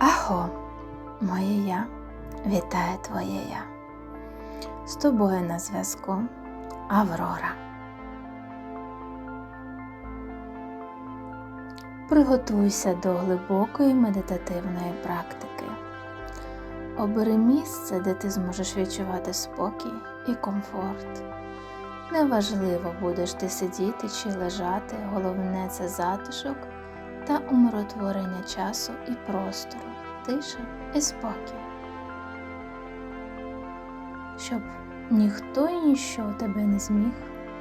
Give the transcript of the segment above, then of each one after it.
Ахо, моє я, вітає твоє я. З тобою на зв'язку Аврора. Приготуйся до глибокої медитативної практики. Обери місце, де ти зможеш відчувати спокій і комфорт. Неважливо, будеш ти сидіти чи лежати, головне це затишок та умиротворення часу і простору, тиша і спокій. Щоб ніхто і ніщо тебе не зміг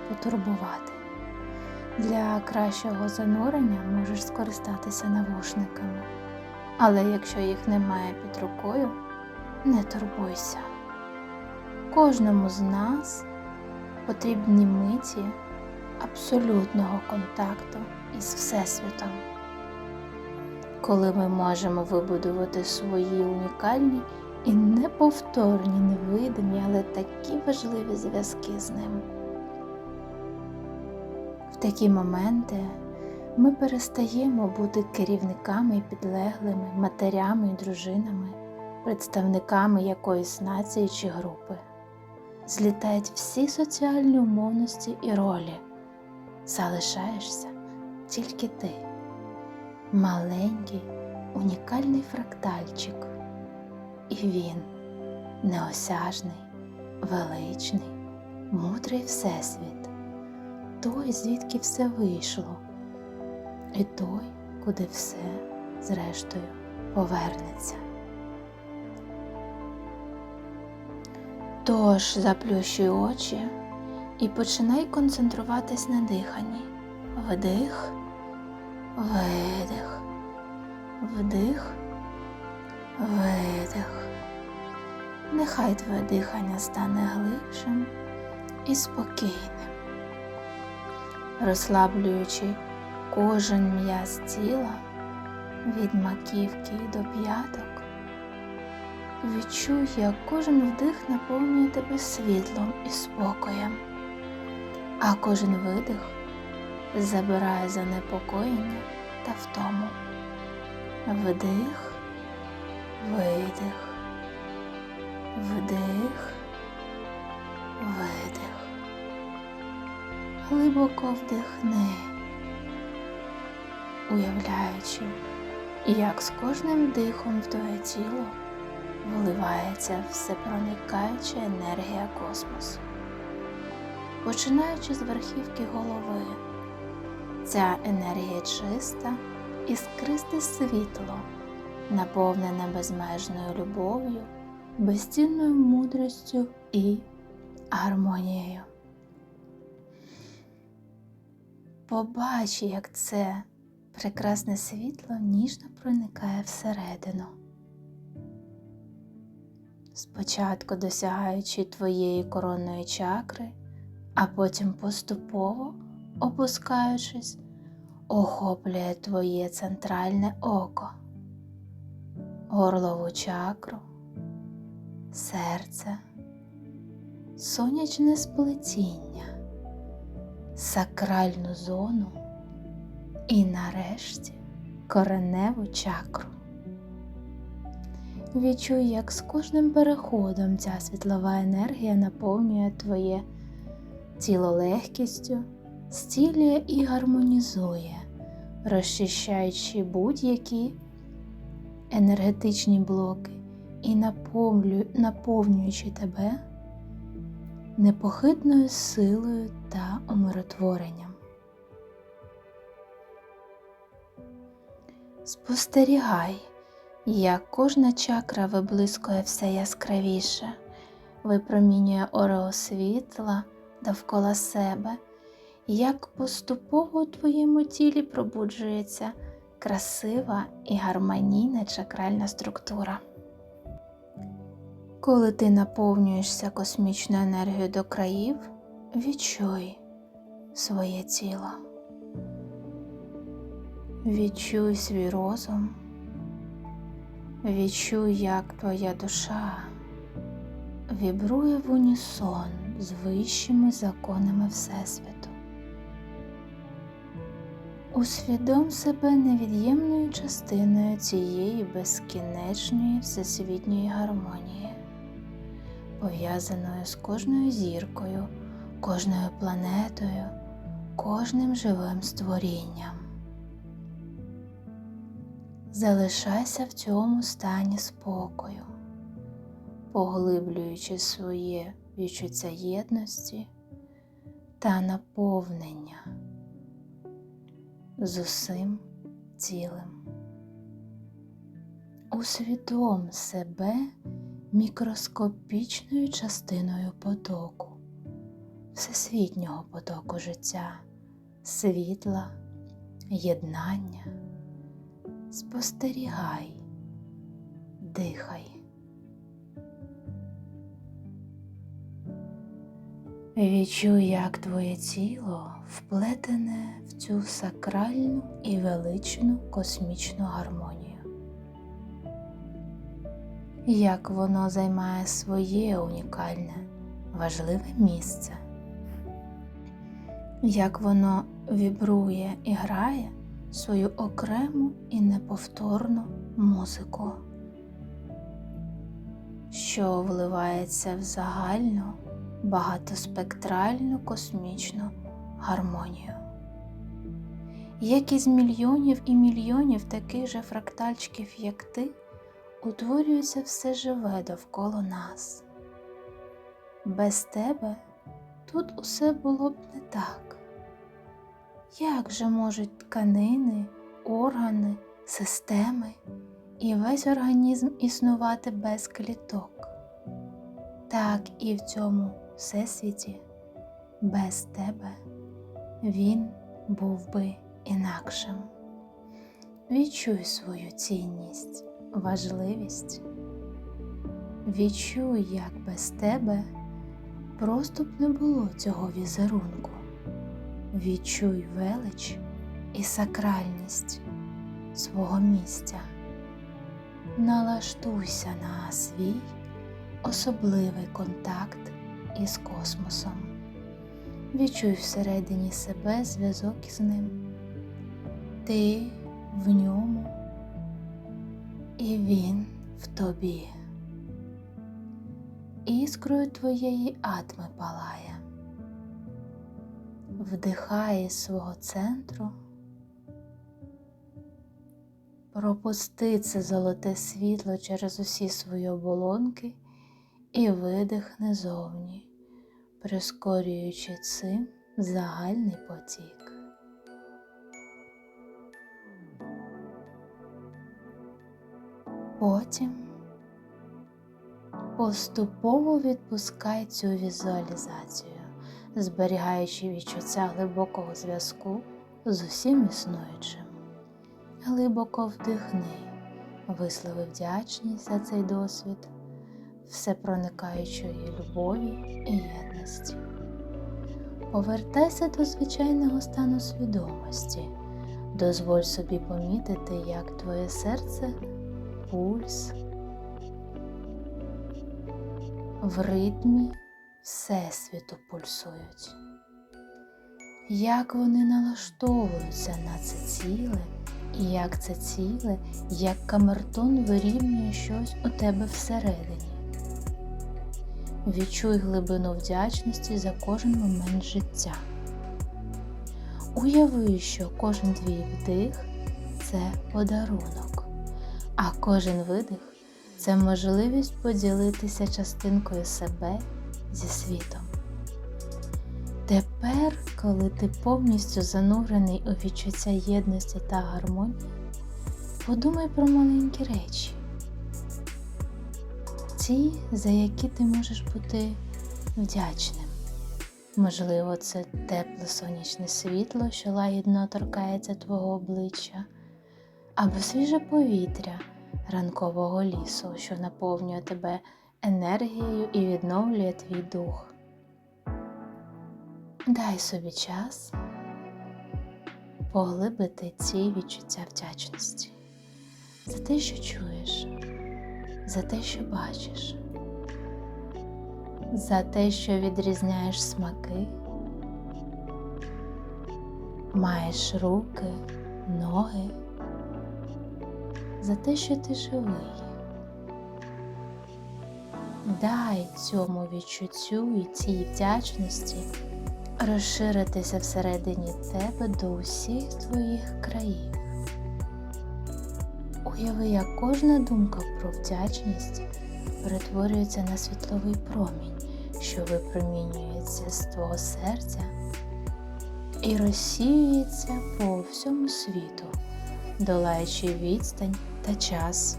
потурбувати. Для кращого занурення можеш скористатися навушниками, але якщо їх немає під рукою, не турбуйся. Кожному з нас потрібні миті абсолютного контакту із Всесвітом, коли ми можемо вибудувати свої унікальні і неповторні, невидимі, але такі важливі зв'язки з ним. В такі моменти ми перестаємо бути керівниками і підлеглими, матерями і дружинами, представниками якоїсь нації чи групи. Злітають всі соціальні умовності і ролі. Залишаєшся тільки ти, маленький, унікальний фрактальчик. І він неосяжний, величний, мудрий Всесвіт, той, звідки все вийшло, і той, куди все, зрештою, повернеться. Тож заплющуй очі і починай концентруватись на диханні. Вдих, видих, вдих, видих. Нехай твоє дихання стане глибшим і спокійним, розслаблюючи кожен м'яз тіла від маківки до п'яток. Відчуй, як кожен вдих наповнює тебе світлом і спокоєм, а кожен видих забирає занепокоєння та втому. Вдих, видих, вдих, видих. Глибоко вдихни, уявляючи, як з кожним дихом в твоє тіло вливається всепроникаюча енергія космосу. Починаючи з верхівки голови, ця енергія чиста, іскристе світло, наповнене безмежною любов'ю, безцінною мудрістю і гармонією. Побач, як це прекрасне світло ніжно проникає всередину спочатку досягаючи твоєї коронної чакри, а потім поступово опускаючись, охоплює твоє центральне око, горлову чакру, серце, сонячне сплетіння, сакральну зону і нарешті кореневу чакру. Відчуй, як з кожним переходом ця світлова енергія наповнює твоє тіло легкістю, зцілює і гармонізує, розчищаючи будь-які енергетичні блоки і наповнюючи тебе непохитною силою та умиротворенням. Спостерігай як кожна чакра виблискує все яскравіше, випромінює орео світла довкола себе, як поступово у твоєму тілі пробуджується красива і гармонійна чакральна структура. Коли ти наповнюєшся космічною енергією до країв, відчуй своє тіло, відчуй свій розум. Відчуй, як твоя душа вібрує в унісон з вищими законами Всесвіту. Усвідом себе невід'ємною частиною цієї безкінечної всесвітньої гармонії, пов'язаною з кожною зіркою, кожною планетою, кожним живим створінням. Залишайся в цьому стані спокою, поглиблюючи своє відчуття єдності та наповнення з усім цілим. Усвідом себе мікроскопічною частиною потоку, всесвітнього потоку життя, світла, єднання. Спостерігай, дихай. Відчуй, як твоє тіло вплетене в цю сакральну і величну космічну гармонію. Як воно займає своє унікальне, важливе місце, як воно вібрує і грає свою окрему і неповторну музику, що вливається в загальну багатоспектральну космічну гармонію. Як із мільйонів і мільйонів таких же фрактальчиків, як ти, утворюється все живе довкола нас. Без тебе тут усе було б не так. Як же можуть тканини, органи, системи і весь організм існувати без кліток? Так і в цьому всесвіті без тебе він був би інакшим. Відчуй свою цінність, важливість. Відчуй, як без тебе просто б не було цього візерунку. Відчуй велич і сакральність свого місця. Налаштуйся на свій особливий контакт із космосом. Відчуй всередині себе зв'язок із ним. Ти в ньому і він в тобі. Іскрою твоєї атми палає, вдихає з свого центру, пропусти це золоте світло через усі свої оболонки і видихне зовні, прискорюючи цим загальний потік. Потім поступово відпускай цю візуалізацію, зберігаючи відчуття глибокого зв'язку з усім існуючим. Глибоко вдихни, вислови вдячність за цей досвід всепроникаючої любові і єдності. Повертайся до звичайного стану свідомості, дозволь собі помітити, як твоє серце, пульс в ритмі Всесвіту пульсують, як вони налаштовуються на це ціле, і як це ціле, як камертон вирівнює щось у тебе всередині. Відчуй глибину вдячності за кожен момент життя. Уяви, що кожен твій вдих це подарунок, а кожен видих це можливість поділитися частинкою себе зі світом. Тепер, коли ти повністю занурений у відчуття єдності та гармонії, подумай про маленькі речі ті, за які ти можеш бути вдячним. Можливо, це тепле сонячне світло, що лагідно торкається твого обличчя, або свіже повітря ранкового лісу, що наповнює тебе енергією і відновлює твій дух. Дай собі час поглибити ці відчуття вдячності за те, що чуєш за те, що бачиш, за те, що відрізняєш смаки, маєш руки, ноги, за те, що ти живий. Дай цьому відчуттю і цій вдячності розширитися всередині тебе до усіх твоїх країв. Уяви, як кожна думка про вдячність перетворюється на світловий промінь, що випромінюється з твого серця і розсіюється по всьому світу, долаючи відстань та час,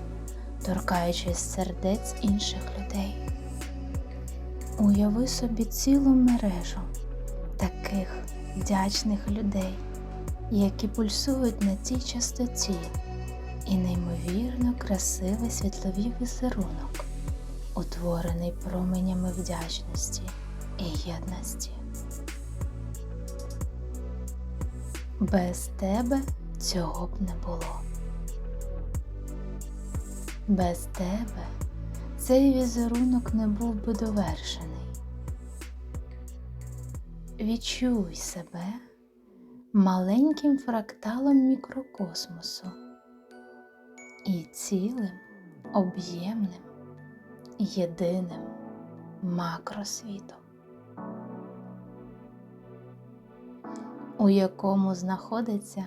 торкаючись сердець інших людей. Уяви собі цілу мережу таких вдячних людей, які пульсують на цій частоті і неймовірно красивий світловий візерунок, утворений променями вдячності і єдності. Без тебе цього б не було. Без тебе цей візерунок не був би довершений. Відчуй себе маленьким фракталом мікрокосмосу і цілим, об'ємним, єдиним макросвітом, у якому знаходиться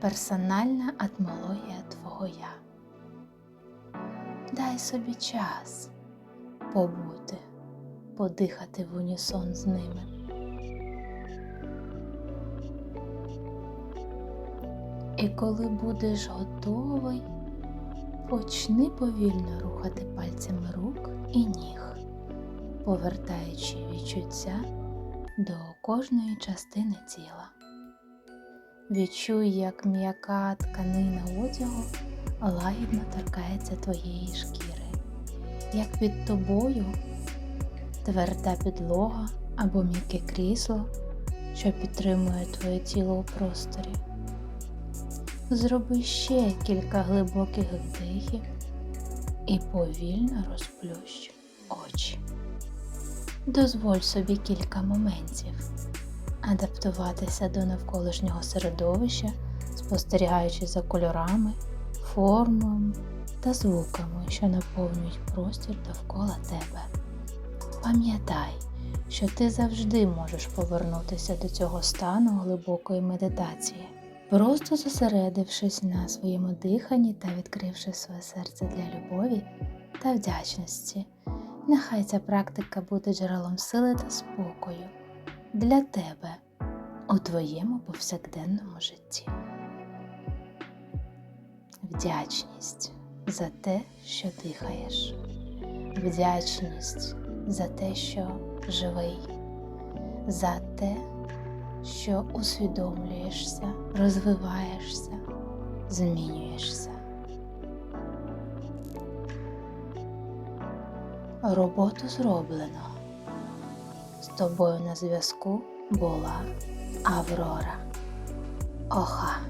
персональна атмологія Твого Я. Дай собі час побути, подихати в унісон з ними. І коли будеш готовий, почни повільно рухати пальцями рук і ніг, повертаючи відчуття до кожної частини тіла. Відчуй, як м'яка тканина одягу лагідно торкається твоєї шкіри, як під тобою тверда підлога або м'яке крісло, що підтримує твоє тіло у просторі. Зроби ще кілька глибоких вдихів і повільно розплющ очі. Дозволь собі кілька моментів адаптуватися до навколишнього середовища, спостерігаючи за кольорами, формами та звуками, що наповнюють простір довкола тебе. Пам'ятай, що ти завжди можеш повернутися до цього стану глибокої медитації, просто зосередившись на своєму диханні та відкривши своє серце для любові та вдячності. Нехай ця практика буде джерелом сили та спокою для тебе у твоєму повсякденному житті. Вдячність за те, що дихаєш, вдячність за те, що живий, за те, що усвідомлюєшся, розвиваєшся, змінюєшся. Роботу зроблено. З тобою на зв'язку була Аврора. Оха.